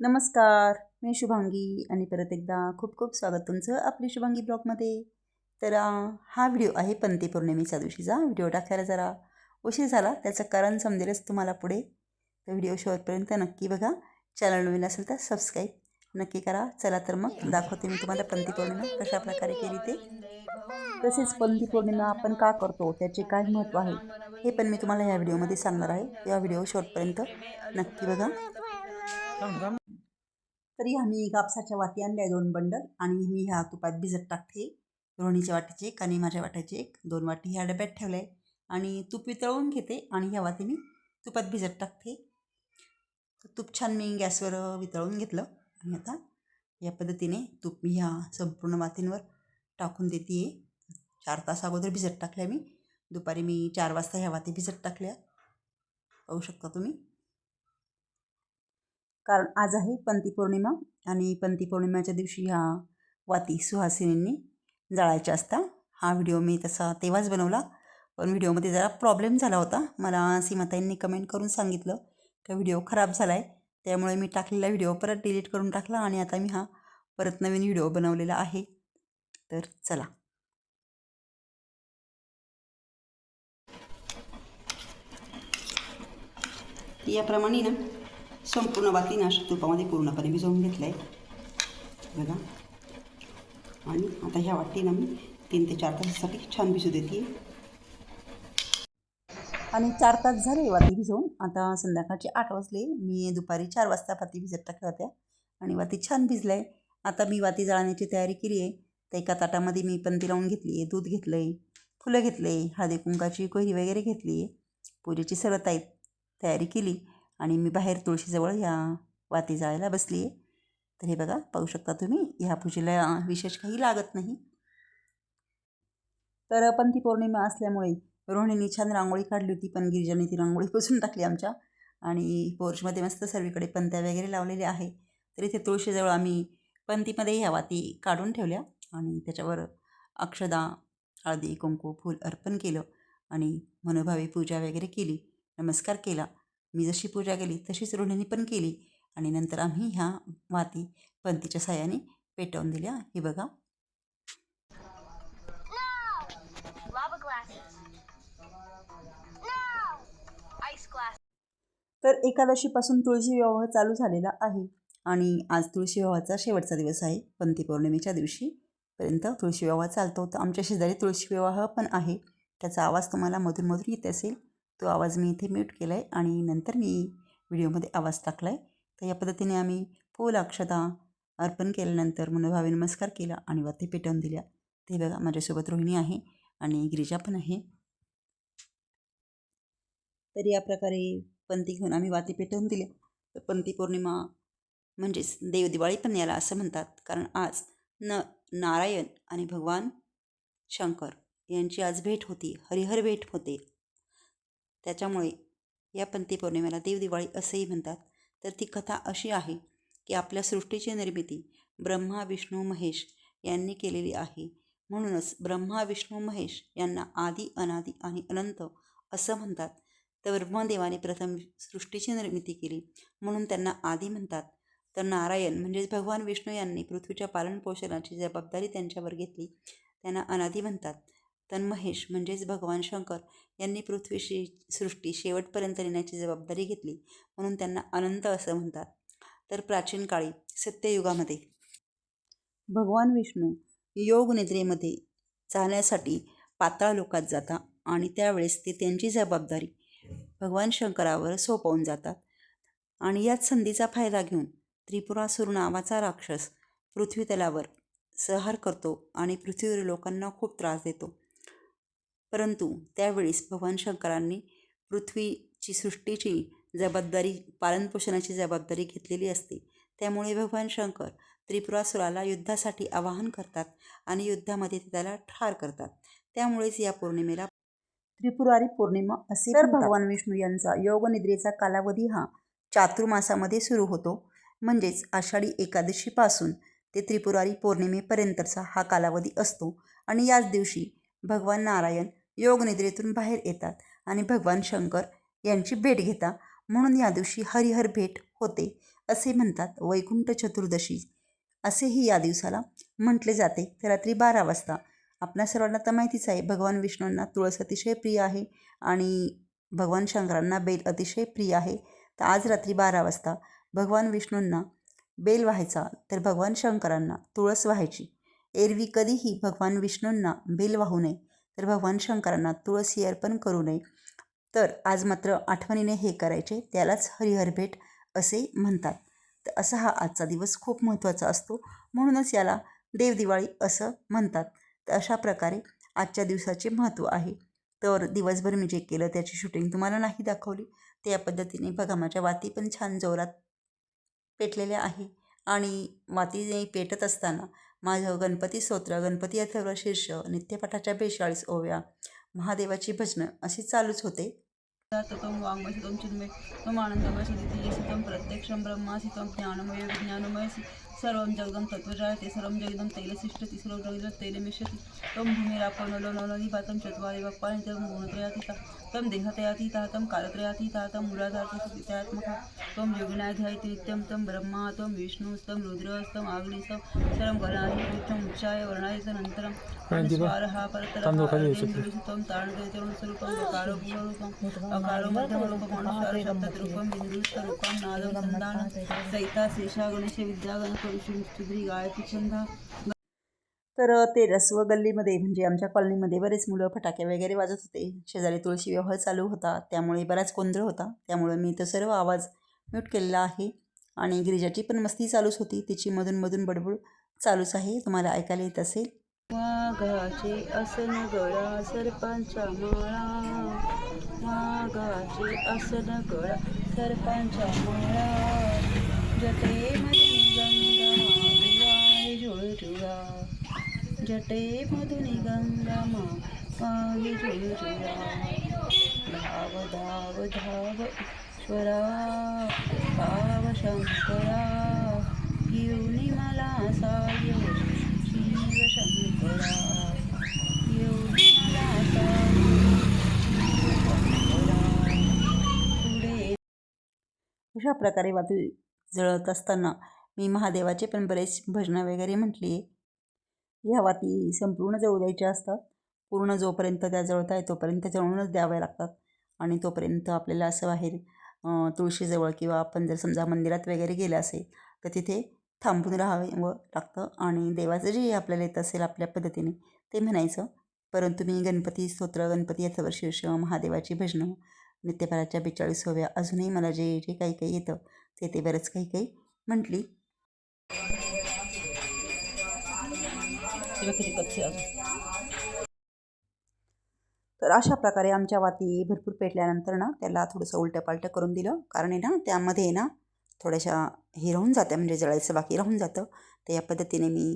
नमस्कार मी शुभांगी आणि परत एकदा खूप खूप स्वागत तुमचं आपली शुभांगी ब्लॉगमध्ये. तर हा व्हिडिओ आहे पंती पौर्णिमेच्या दिवशीचा. व्हिडिओ टाकायला जरा उशीर झाला त्याचं कारण समजेलच तुम्हाला पुढे. तर व्हिडिओ शेवटपर्यंत नक्की बघा. चॅनल नवीन असेल तर सबस्क्राईब नक्की करा. चला तर मग दाखवते मी तुम्हाला पंथी पौर्णिमा कशा प्रकारे केली ते. तसेच पंथी पौर्णिमा आपण का करतो त्याचे काय महत्त्व आहे. हे पण मी तुम्हाला ह्या व्हिडिओमध्ये सांगणार आहे. या व्हिडिओ शेवटपर्यंत नक्की बघा. तरी आम्ही कापसाच्या वाती आणल्या दोन बंडल आणि मी ह्या तुपात भिजत टाकते. रोहिणीच्या वाटीचे एक आणि माझ्या वाट्याचे एक दोन वाटी ह्या डब्यात ठेवल्या आहे आणि तूप वितळवून घेते आणि ह्या वाती मी तुपात भिजत टाकते. तर तूप छान मी गॅसवर वितळवून घेतलं. आणि आता या पद्धतीने तूप मी ह्या संपूर्ण वातींवर टाकून देते आहे चार तास अगोदर भिजत टाकल्या मी. दुपारी मी चार वाजता ह्या वाती भिजत टाकल्या. पाहू शकता तुम्ही. कारण आज आहे पंती पौर्णिमा आणि पंती पौर्णिमेच्या दिवशी ह्या वाती सुहासिनींनी जाळायच्या असता. हा व्हिडिओ मी तसा तेव्हाच बनवला. पण व्हिडिओमध्ये जरा प्रॉब्लेम झाला होता. मला सीमाताईंनी कमेंट करून सांगितलं. का व्हिडिओ खराब झाला आहे त्यामुळे मी टाकलेला व्हिडिओ परत डिलीट करून टाकला आणि आता मी हा परत नवीन व्हिडिओ बनवलेला आहे. तर चला. याप्रमाणे ना संपूर्ण बाती ना तुपामध्ये पूर्णपणे भिजवून घेतलं आहे बघा. आणि आता ह्या वाटीनं मी तीन ते चार तासासाठी छान भिजू देते आणि चार तास झाले वाती भिजवून आता संध्याकाळचे आठ वाजले. मी दुपारी चार वाजता वाती भिजत टाकल्या होत्या. आणि वाती छान भिजल्या. आहे आता मी वाती जाळण्याची तयारी केली आहे. तर एका ताटामध्ये मी पंती लावून घेतली आहे. दूध घेतलं आहे फुलं घेतले हळदी कुंकाची कोहरी वगैरे घेतली आहे. पूजेची सर्व ताई तयारी केली. आणि मी बाहेर तुळशीजवळ ह्या वाती जाळायला बसली आहे. तर हे बघा पाहू शकता तुम्ही ह्या पूजेला विशेष काही लागत नाही. तर पंथी पौर्णिमा असल्यामुळे रोहिणीने छान रांगोळी काढली होती पण गिरिजाने ती रांगोळी पुसून टाकली आमच्या. आणि पोर्चमध्ये मस्त सर्वीकडे पंत्या वगैरे लावलेल्या आहे. तर इथे तुळशीजवळ आम्ही पंथीमध्ये ह्या वाती काढून ठेवल्या. आणि त्याच्यावर अक्षदा हळदी कुंकू फूल अर्पण केलं. आणि मनोभावी पूजा वगैरे केली. नमस्कार केला. मी जशी पूजा केली तशीच रोहिणीने पण केली. आणि नंतर आम्ही ह्या वाती पंतीच्या साह्याने पेटवून दिल्या. हे बघा. तर एकादशीपासून तुळशी विवाह चालू झालेला आहे. आणि आज तुळशी विवाहाचा शेवटचा दिवस आहे. पंथी पौर्णिमेच्या दिवशीपर्यंत तुळशी विवाह चालतो. तर आमच्या शेजारी तुळशी विवाह पण आहे. त्याचा आवाज तुम्हाला मधून मधून येत असेल. तो आवाज मी इथे म्यूट केला आहे आणि नंतर मी व्हिडिओमध्ये आवाज टाकला आहे तर या पद्धतीने आम्ही फूल अक्षता अर्पण केल्यानंतर मनोभावे नमस्कार केला आणि वाती पेटवून दिल्या. ते बघा माझ्यासोबत रोहिणी आहे आणि गिरिजा पण आहे. तर या प्रकारे पंथी घेऊन आम्ही वाती पेटवून दिल्या तर पंथी पौर्णिमा म्हणजेच देवदिवाळी पण याला असं म्हणतात. कारण आज न नारायण आणि भगवान शंकर यांची आज भेट होती. हरिहर भेट होते. त्याच्यामुळे या पंती पौर्णिमेला देवदिवाळी असंही म्हणतात. तर ती कथा अशी आहे की आपल्या सृष्टीची निर्मिती ब्रह्मा विष्णू महेश यांनी केलेली आहे. म्हणूनच ब्रह्मा विष्णू महेश यांना आदी अनादी आणि अनंत असं म्हणतात. तर ब्रह्मदेवाने प्रथम सृष्टीची निर्मिती केली. म्हणून त्यांना आदी म्हणतात. तर नारायण म्हणजेच भगवान विष्णू यांनी पृथ्वीच्या पालनपोषणाची जबाबदारी त्यांच्यावर घेतली. त्यांना अनादी म्हणतात. तर महेश म्हणजेच भगवान शंकर यांनी पृथ्वीची सृष्टी शेवटपर्यंत नेण्याची जबाबदारी घेतली. म्हणून त्यांना अनंत असं म्हणतात. तर प्राचीन काळी सत्ययुगामध्ये भगवान विष्णू योग निद्रेमध्ये जाण्यासाठी पाताळ लोकात जाता आणि त्यावेळेस ते त्यांची जबाबदारी भगवान शंकरावर सोपवून जातात. आणि याच संधीचा फायदा घेऊन त्रिपुरासूर नावाचा राक्षस पृथ्वीतलावर संहार करतो आणि पृथ्वीवरील लोकांना खूप त्रास देतो. परंतु त्यावेळेस भगवान शंकरांनी पृथ्वीची सृष्टीची जबाबदारी पालनपोषणाची जबाबदारी घेतलेली असते. त्यामुळे भगवान शंकर त्रिपुरासुराला युद्धासाठी आवाहन करतात आणि युद्धामध्ये ते त्याला ठार करतात. त्यामुळेच या पौर्णिमेला त्रिपुरारी पौर्णिमा असे तर भगवान विष्णू यांचा योगनिद्रेचा कालावधी हा चातुर्मासामध्ये सुरू होतो. म्हणजेच आषाढी एकादशीपासून ते त्रिपुरारी पौर्णिमेपर्यंतचा हा कालावधी असतो आणि याच दिवशी भगवान नारायण योगनिद्रेतून बाहेर येतात आणि भगवान शंकर यांची भेट घेता. म्हणून या दिवशी हरिहर भेट होते असे म्हणतात वैकुंठ चतुर्दशी. असेही या दिवसाला म्हटले जाते. तर रात्री बारा वाजता आपल्या सर्वांना तर माहितीच आहे भगवान विष्णूंना तुळस अतिशय प्रिय आहे आणि भगवान शंकरांना बेल अतिशय प्रिय आहे. तर आज रात्री बारा वाजता भगवान विष्णूंना बेल व्हायचा तर भगवान शंकरांना तुळस व्हायची. एरवी कधीही भगवान विष्णूंना बेल वाहू नये तर भगवान शंकरांना तुळसी अर्पण करू नये. तर आज मात्र आठवणीने हे करायचे त्यालाच हरिहर भेट असे म्हणतात. तर असा हा आजचा दिवस खूप महत्त्वाचा असतो म्हणूनच याला देवदिवाळी असं म्हणतात. अशा प्रकारे आजच्या दिवसाचे महत्त्व आहे. तर दिवसभर मी जे केलं त्याची शूटिंग तुम्हाला नाही दाखवली. त्या पद्धतीने बघा माझ्या वाती पण छान जोरात पेटलेल्या आहे आणि वातीने पेटत असताना माझं गणपती स्तोत्र गणपती अथर्व शीर्ष नित्यपाठाच्या बेचाळीस ओव्या महादेवाची भजनं अशी चालूच होते. तत्त्वं वाङ्मयसि चिन्मय त्वम् आनन्दमयसि प्रत्यक्षं ब्रह्मासि त्वं ज्ञानमय विज्ञानमयसि सर्वं जगदं तत्त्वजायते सर्वं जगदं तैलसिष्ठति सर्वं जगदं तैलमिष्यति त्वं भूमिरापो नलो नलोनिपातं चत्वारि वक्पानि तं गुणत्रयातीतः त्वं देहतयातीतः तं कालत्रयातीतः तं मूलाधारतयात्मकः त्वं योगिनाध्यायति नित्यं तं ब्रह्मा त्वं विष्णुस्तं रुद्रस्तं आग्निस्तं सर्वं गणानि पुष्टम् उच्चाय वर्णायतनन्तरं स्वारः परतरः वकारो पूर्वरूपम् अकारो मध्यमरूपम् अनुस्वार शब्दरूपं बिन्दुस्तरूपं नादं सहिता शेषा गणेश तर ते रसव गल्लीमध्ये म्हणजे आमच्या कॉलनीमध्ये बरेच मुलं फटाके वगैरे वाजत होते. शेजारी तुळशी व्यवहार चालू होता. त्यामुळे बराच गोंधळ होता. त्यामुळे मी तो सर्व आवाज म्यूट केलेला आहे. आणि गिरिजाची पण मस्ती चालूच होती. तिची मधून मधून बडबड चालूच आहे. तुम्हाला ऐकायला येत असेल. वाघाचे असन गळा सरपांचा माळा. वाघाचे असन गळा सरपांचा माळा. जटेमध्ये गंगा विवाहे झुळझुळा जटेमधून गंगा मा वाहे झुळझुळा धाव धाव धाव ईश्वरा भाव शंकरा। येऊनी मला साय शिव शंकरा। येऊनी मला साय पुढे अशा प्रकारे वादू जळत असताना मी महादेवाचे पण बरेच भजनं वगैरे म्हटली. आहे ह्या वाती संपूर्ण जळू द्यायच्या असतात पूर्ण जोपर्यंत त्या जळत आहे तोपर्यंत जळूनच द्याव्या लागतात. आणि तोपर्यंत आपल्याला असं बाहेर तुळशीजवळ किंवा आपण जर समजा मंदिरात वगैरे गेलं असेल तर तिथे थांबून राहावं लागतं आणि देवाचं जे आपल्याला येत असेल आपल्या पद्धतीने ते म्हणायचं. परंतु मी गणपती स्तोत्र गणपती अथर्व शीर्ष महादेवाची भजनं नित्यपराच्या बेचाळीसव्या अजूनही मला जे जे काही काही येतं ते ते बरंच काही काही म्हटली. तेव्हा किती अजून तर अशा प्रकारे आमच्या वाती भरपूर पेटल्यानंतर ना त्याला थोडंसं उलटं पालटं करून दिलं. कारण आहे ना त्यामध्ये ना थोड्याशा हे राहून जात्या म्हणजे जळायचं बाकी राहून जातं. तर या पद्धतीने मी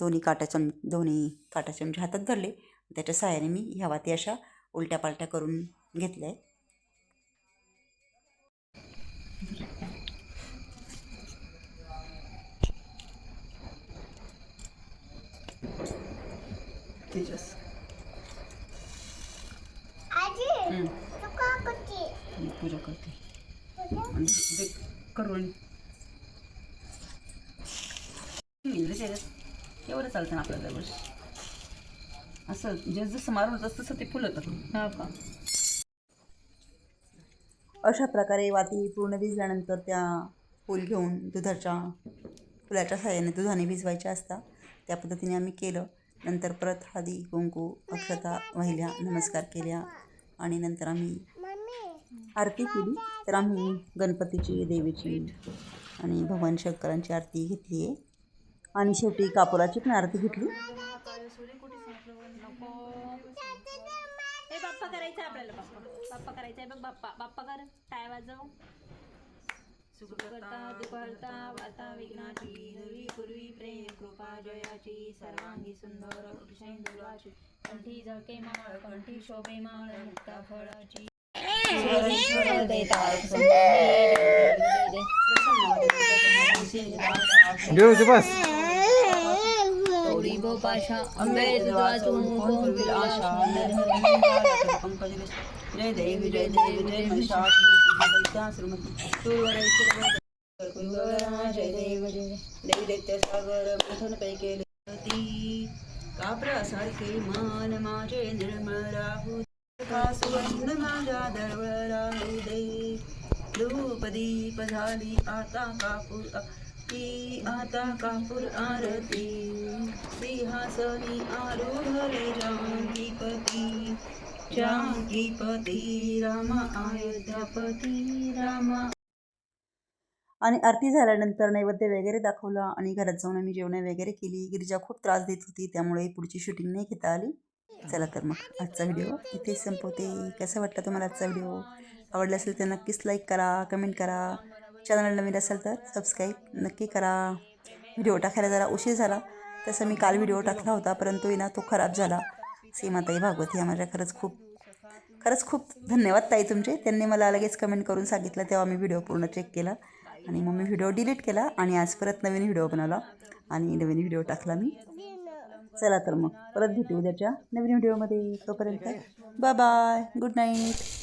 दोन्ही काटा चम दोन्ही काटा चमचे म्हणजे हातात धरले. त्याच्या सहाय्याने मी ह्या वाती अशा उलट्या पालट्या करून घेतल्या आहेत. तेजस पूजा करते. करून त्याच्यात एवढं चालतं ना आपल्याला दरवर्षी. असं जे जसं मारून तसं तसं ते फुलतं. हा का? अशा प्रकारे वाती पूर्ण भिजल्यानंतर त्या फूल घेऊन दुधाच्या फुलाच्या सहाय्याने दुधाने भिजवायच्या असतात त्या पद्धतीने आम्ही केलं. नंतर परत हळदी कुंकू अक्षता वाहिल्या नमस्कार केल्या आणि नंतर आम्ही आरती केली. तर आम्ही गणपतीची देवीची आणि भगवान शंकरांची आरती घेतली आहे. आणि शेवटी कापुराची पण आरती घेतली. हे बाप्पा करायचं आपल्याला बाप्पा. बाप्पा करायचंय बघ बाप्पा. बाप्पा कर. टाय वाजव. सुख करता विघ्नाची. कृपा जयाची सर्वांगी सुंदर वृषेंदुराची कंठी झळके माळ कंठी शोभे माळ मुक्ता फळाची। बस जय देवी जय देवी जय महिषासुरमर्दिनी श्रीमती। जय देव देवी. दैत्य सागर मंथन पैके ती कापरासारखे मान माझे निर्मळ राहू का सुगंध माझ्या दरवळ राहू दे. धूप दीप झाली आता कापूर ती आता कापूर आरती. सिंहासनी आरोहले जानकीपती जानकीपती राम अयोध्यापती राम आणि आरती झाल्यानंतर नैवेद्य वगैरे दाखवला आणि घरात जाऊन आम्ही जेवण वगैरे केली. गिरिजा खूप त्रास देत होती त्यामुळे पुढची शूटिंग नाही घेता आली. चला तर मग आजचा व्हिडिओ इथे संपवते. कसं वाटलं तुम्हाला आजचा व्हिडिओ आवडला असेल तर नक्कीच लाईक करा कमेंट करा. चॅनल नवीन असेल तर सबस्क्राईब नक्की करा. व्हिडिओ टाकायला जरा उशीर झाला. तसं मी काल व्हिडिओ टाकला होता परंतु आहे ना तो खराब झाला. सीमाताई भागवत ह्या माझ्या खरंच खूप खरंच खूप धन्यवाद ताई तुमचे. त्यांनी मला लगेच कमेंट करून सांगितलं तेव्हा मी व्हिडिओ पूर्ण चेक केला. आणि मग मी व्हिडिओ डिलीट केला आणि आज परत नवीन व्हिडिओ बनवला आणि नवीन व्हिडिओ टाकला मी. चला तर मग परत भेटू उद्याच्या नवीन व्हिडिओमध्ये. तोपर्यंत बाय बाय. Good night.